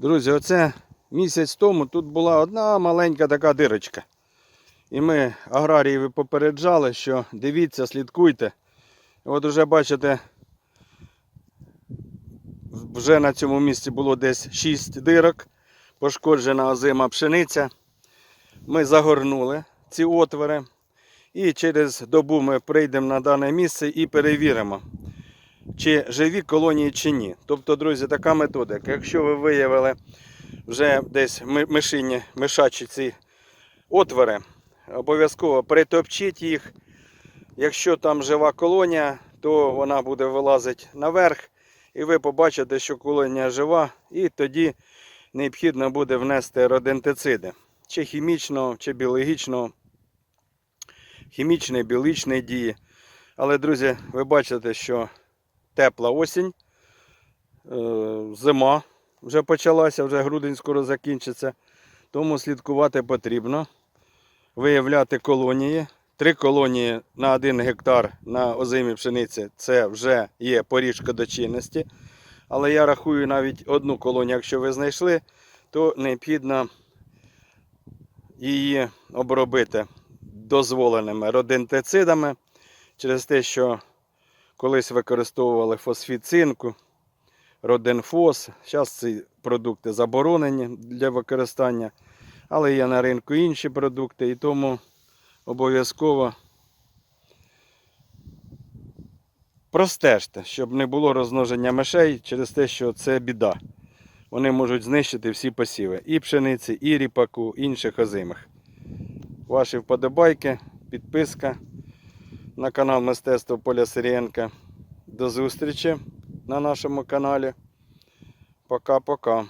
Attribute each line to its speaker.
Speaker 1: Друзі, оце місяць тому тут була одна маленька така дирочка. І ми аграріїв попереджали, що дивіться, слідкуйте. От уже бачите, вже на цьому місці було десь 6 дирок, пошкоджена озима пшениця. Ми загорнули ці отвори. І через добу ми прийдемо на дане місце і перевіримо, чи живі колонії чи ні. Тобто, друзі, така методика. Якщо ви виявили вже десь ми- мишині, мишачі ці отвори, обов'язково притопчіть їх. Якщо там жива колонія, то вона буде вилазити наверх, і ви побачите, що колонія жива, і тоді необхідно буде внести родентициди. Чи хімічного, чи біологічного, хімічної, біологічної дії. Але, друзі, ви бачите, що тепла осінь, е, зима вже почалася, вже грудень скоро закінчиться. Тому слідкувати потрібно, виявляти колонії. Три колонії на один гектар на озимій пшениці це вже є поріжка до чинності. Але я рахую навіть одну колонію, якщо ви знайшли, то необхідно її обробити дозволеними родентицидами через те, що колись використовували фосфід цинку, роденфос. Зараз ці продукти заборонені для використання, але є на ринку інші продукти, і тому обов'язково простежте, щоб не було розмноження мишей через те, що це біда. Вони можуть знищити всі посіви. І пшениці, і ріпаку, і інших озимих. Ваші вподобайки, підписка на канал Мистецтво Поля Сирієнка. До зустрічі на нашому каналі. Пока-пока.